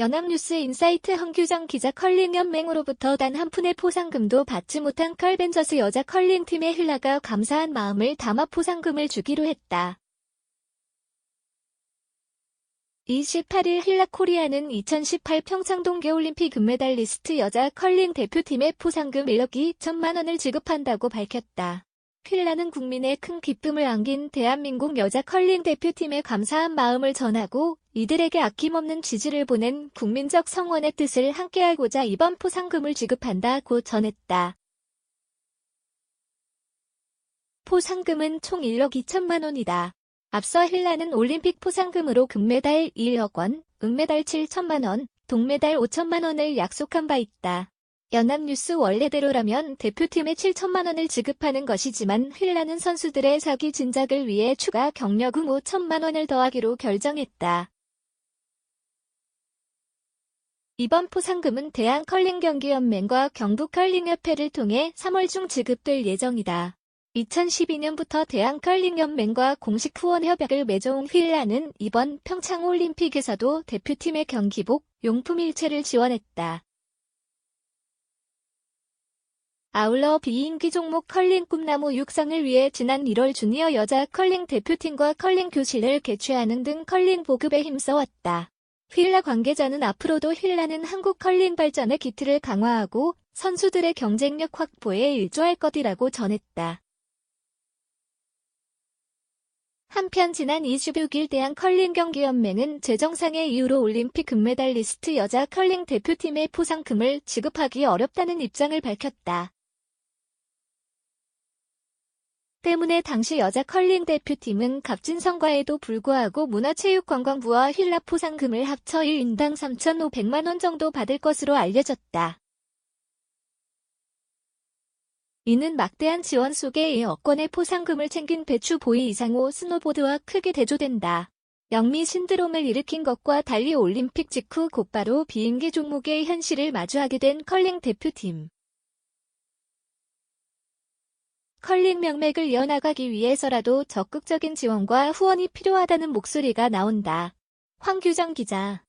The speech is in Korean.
연합뉴스 인사이트 황규정 기자 컬링연맹으로부터 단 한 푼의 포상금도 받지 못한 컬벤저스 여자 컬링팀의 힐라가 감사한 마음을 담아 포상금을 주기로 했다. 28일 힐라 코리아는 2018 평창 동 계올림픽 금메달리스트 여자 컬링 대표팀의 포상금 1억 2천만 원을 지급한다고 밝혔다. 힐라는 국민의 큰 기쁨을 안긴 대한민국 여자 컬링 대표팀에 감사한 마음을 전하고 이들에게 아낌없는 지지를 보낸 국민적 성원의 뜻을 함께하고자 이번 포상금을 지급한다고 전했다. 포상금은 총 1억 2천만 원이다. 앞서 힐라는 올림픽 포상금으로 금메달 1억 원, 은메달 7천만 원, 동메달 5천만 원을 약속한 바 있다. 연합뉴스 원래대로라면 대표팀에 7천만 원을 지급하는 것이지만 힐라는 선수들의 사기 진작을 위해 추가 경력금 5천만 원을 더하기로 결정했다. 이번 포상금은 대한컬링경기연맹과 경북컬링협회를 통해 3월 중 지급될 예정이다. 2012년부터 대한컬링연맹과 공식 후원 협약을 맺어온 휠라는 이번 평창올림픽에서도 대표팀의 경기복, 용품 일체를 지원했다. 아울러 비인기 종목 컬링 꿈나무 육상을 위해 지난 1월 주니어 여자 컬링 대표팀과 컬링 교실을 개최하는 등 컬링 보급에 힘써왔다. 휠라 관계자는 앞으로도 휠라는 한국 컬링 발전의 기틀을 강화하고 선수들의 경쟁력 확보에 일조할 것이라고 전했다. 한편 지난 26일 대한 컬링 경기연맹은 재정상의 이유로 올림픽 금메달리스트 여자 컬링 대표팀의 포상금을 지급하기 어렵다는 입장을 밝혔다. 때문에 당시 여자 컬링 대표팀은 값진 성과에도 불구하고 문화체육관광부와 힐라 포 상금을 합쳐 1인당 3,500만 원 정도 받을 것으로 알려졌다. 이는 막대한 지원 속에 이 여권의 포상금을 챙긴 배추 보이 이상호 스노보드와 크게 대조된다. 영미 신드롬을 일으킨 것과 달리 올림픽 직후 곧바로 비인기 종목의 현실을 마주하게 된 컬링 대표팀. 컬링 명맥을 이어나가기 위해서라도 적극적인 지원과 후원이 필요하다는 목소리가 나온다. 황규정 기자